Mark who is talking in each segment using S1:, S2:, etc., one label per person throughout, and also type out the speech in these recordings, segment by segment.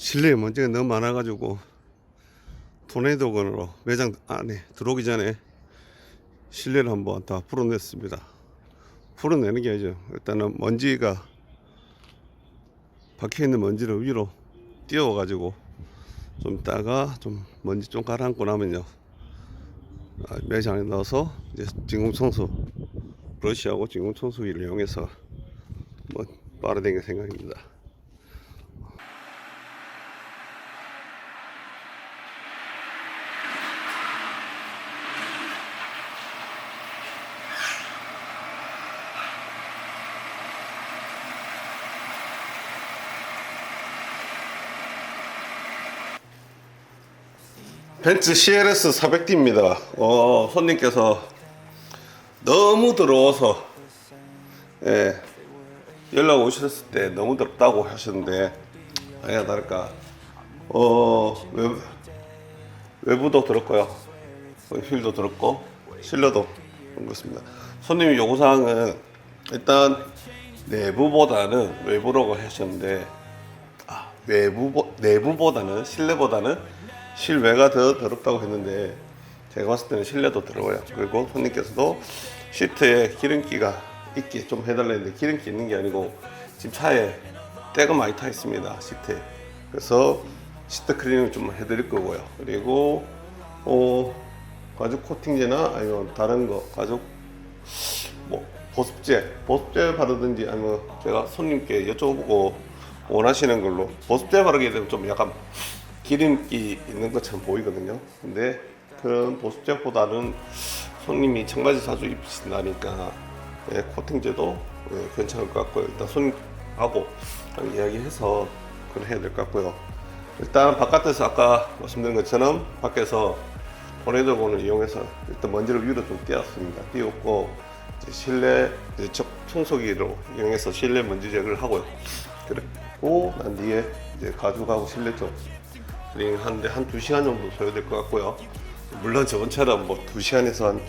S1: 실내에 먼지가 너무 많아가지고 토네이도건으로 매장 안에 들어오기 전에 실내를 한번 다 풀어냈습니다. 풀어내는 게 아니죠. 일단은 먼지가 박혀 있는 먼지를 위로 띄워가지고 좀 이따가 좀 먼지 좀 가라앉고 나면요 아, 매장에 넣어서 이제 진공 청소 브러쉬하고 진공 청소기를 이용해서 뭐 빨아당길 생각입니다. 벤츠 CLS 400D입니다. 어, 손님께서 너무 더러워서 예, 연락 오셨을 때 너무 더럽다고 하셨는데 아니야 다를까 어 외부, 외부도 어, 휠도 더럽고 실내도 그렇습니다. 손님이 요구사항은 일단 내부보다는 외부라고 하셨는데 아, 외부 내부보다는 실내보다는 실외가 더 더럽다고 했는데 제가 봤을 때는 실내도 더러워요. 그리고 손님께서도 시트에 기름기가 있게 좀 해달라 했는데 기름기 있는 게 아니고 지금 차에 때가 많이 타 있습니다. 시트에. 그래서 시트 클리닝을 좀 해드릴 거고요. 그리고 어, 가죽 코팅제나 아니면 다른 거 가죽 뭐 보습제 보습제 바르든지 아니면 제가 손님께 여쭤보고 원하시는 걸로 보습제 바르게 되면 좀 약간 기름기 있는 것처럼 보이거든요 근데 그런 보습제보다는 손님이 청바지 자주 입으신다니까 예, 코팅제도 예, 괜찮을 것 같고요 일단 손님하고 이야기해서 그걸 해야 될 것 같고요 일단 바깥에서 아까 말씀드린 것처럼 밖에서 토네이도건을 이용해서 일단 먼지를 위로 좀 띄웠습니다. 띄웠고 이제 실내 이제 적 청소기로 이용해서 실내 먼지 제거를 하고요. 그리고 난 뒤에 이제 가죽하고 실내 쪽 클리닝 하는데 한 2시간 정도 소요될 것 같고요. 물론 저번처럼 뭐 2시간에서 한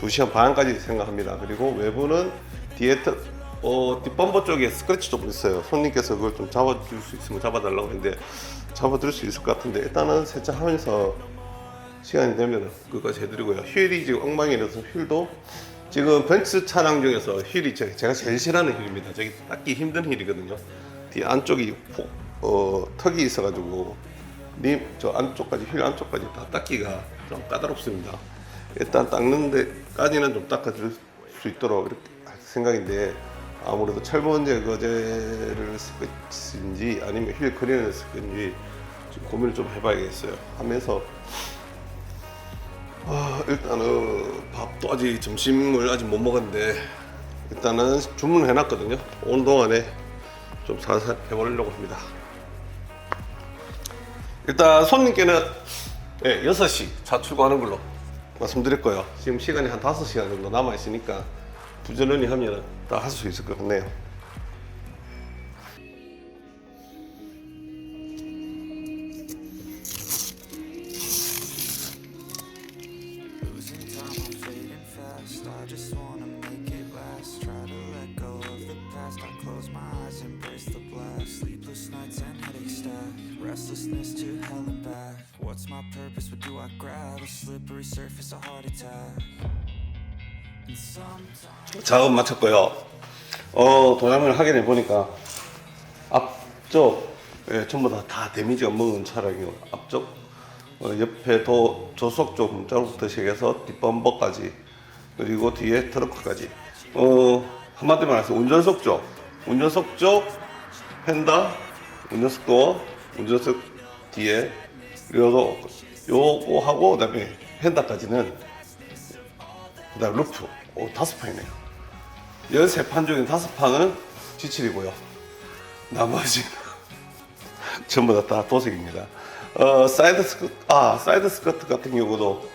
S1: 2시간 반까지 생각합니다. 그리고 외부는 뒤에 터, 어, 뒷범버 쪽에 스크래치 좀 있어요. 손님께서 그걸 좀 잡아줄 수 있으면 잡아달라고 했는데 잡아줄 수 있을 것 같은데 일단은 세차하면서 시간이 되면 그것까지 해드리고요. 휠이 지금 엉망이라서 휠도 지금 벤츠 차량 중에서 휠이 제- 제가 제일 싫어하는 휠입니다. 저기 닦기 힘든 휠이거든요. 뒤 안쪽이 폭, 어, 턱이 있어가지고 님 저 안쪽까지 휠 안쪽까지 다 닦기가 좀 까다롭습니다. 일단 닦는 데까지는 좀 닦아줄 수 있도록 이렇게 할 생각인데 아무래도 철분 제거제를 쓸 것인지 아니면 휠 클리너를 쓸 건지 좀 고민을 좀 해봐야겠어요. 하면서 아, 일단은 밥도 아직 점심을 아직 못 먹었는데 일단은 주문을 해놨거든요. 오는 동안에 좀 살살 해보려고 합니다. 일단 손님께는 네, 6시 차 출고하는 걸로 말씀드릴 거예요. 지금 시간이 한 5시간 정도 남아있으니까 부지런히 하면 다 할 수 있을 것 같네요.
S2: Just wanna make it last. Try Restlessness to hell and back. What's my purpose? What do I grab? A slippery surface, a heart attack.
S1: 작업 마쳤고요. 어, 도장을 확인해 보니까 앞쪽 예, 전부 다, 다 데미지가 먹은 차량이요. 앞쪽 어, 옆에 도 조속 쪽 문자로부터 시작해서 뒷범버까지 그리고 뒤에 트렁크까지 어, 한마디로 말해서 운전석 쪽 운전석 쪽 펜다 운전석 도어 운전석 뒤에 그리고 요거 하고 그다음에 펜다까지는 그다음 루프 오, 다섯 판이네요. 열세 판 중에 다섯 판은 지칠이고요. 나머지는 전부 다, 다 도색입니다. 어, 사이드 스커트, 아, 사이드 스커트 같은 경우도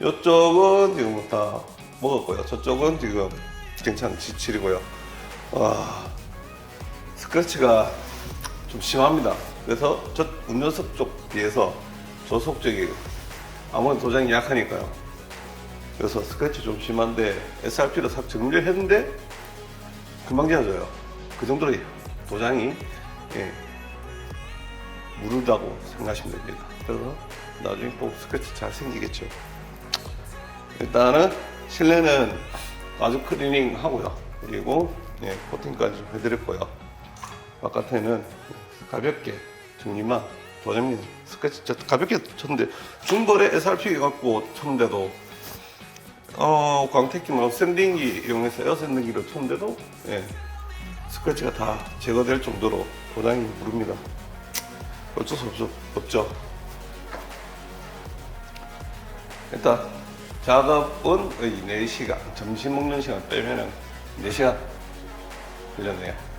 S1: 이쪽은 지금 다 먹었고요. 저쪽은 지금 괜찮은 지칠이고요. 와, 스크래치가 좀 심합니다. 그래서 저 운전석 쪽 비해서 조속 쪽이 아무래도 도장이 약하니까요. 그래서 스크래치 좀 심한데 SRP로 싹 정리를 했는데 금방 지워져요. 그 정도로 도장이 예, 무르다고 생각하시면 됩니다. 그래서 나중에 또 스크래치 잘 생기겠죠. 일단은 실내는 아주 클리닝 하고요. 그리고 예, 코팅까지 좀 해드릴 거예요. 바깥에는 가볍게 정리만 도장님 스케치 저 가볍게 쳤는데 중벌에 SRP 갖고 쳤는데도 어 광택기 뭐 샌딩기 이용해서 에어 샌딩기를 쳤는데도 예, 스크래치가 다 제거될 정도로 도장이 무릅니다. 어쩔 수 없죠. 없죠. 일단 작업은 거의 4시간 점심 먹는 시간 빼면은 4시간 걸렸네요